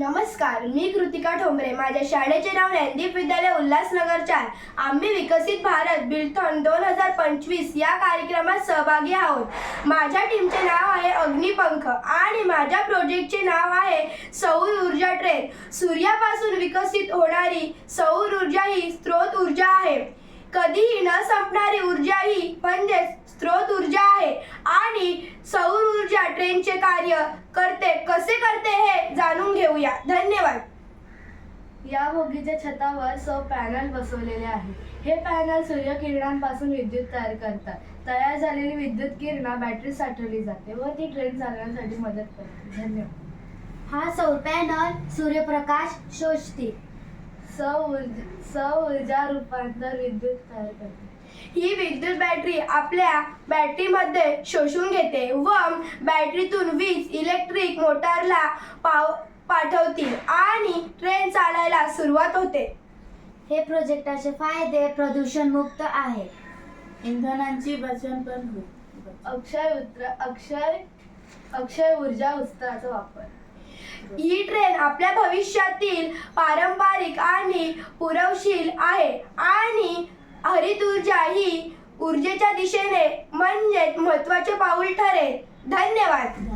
नमस्कार मी कृतिका ठोंबरे. माझ्या शाळेचे नाव ज्ञानदीप विद्यालय उल्हासनगरचे आहे आम्ही विकसित भारत बिल्थॉन दोन हजार पंचवीस या कार्यक्रमात सहभागी आहोत. माझ्या टीमचे नाव आहे अग्निपंख आणि माझ्या प्रोजेक्टचे नाव आहे सौर ऊर्जा ट्रेन सूर्यापासून विकसित होणारी सौर ऊर्जा ही स्त्रोत ऊर्जा आहे. कधीही न संपणारी ऊर्जा ही म्हणजेच स्त्रोत ऊर्जा आहे आणि सौर ट्रेनचे कार्य करते कसे करते हे जाणून घेऊया. धन्यवाद. या बोगीच्या छतावर सौ पॅनल बसवलेले आहे. हे पॅनल सूर्यकिरणांपासून विद्युत तयार करतात. तयार झालेली विद्युत किरणा बॅटरी साठवली जाते व ती ट्रेन चालवण्यासाठी मदत करते. धन्यवाद. हा सौर पॅनल सूर्यप्रकाश शोषते. सौर्ज सौर्जा रूपांतर विद्युत तयार करते. ही विद्युत बॅटरी आपल्या बॅटरीमध्ये शोषून घेते व बॅटरीतून वीज इलेक्ट्रिक मोटारला पाव पाठवतील आणि ट्रेन चालायला सुरुवात होते. हे प्रोजेक्टाचे फायदे प्रदूषण मुक्त आहे. इंधनांची बचत पण अक्षय उत्र अक्षय अक्षय ऊर्जा उत्साहाचा वापर. ही ट्रेन आपल्या भविष्यातील पारंपरिक आणि पुरवशील आहे. आणि हरित ऊर्जा ही ऊर्जेच्या दिशेने म्हणजे महत्त्वाचे पाऊल ठरेल. धन्यवाद.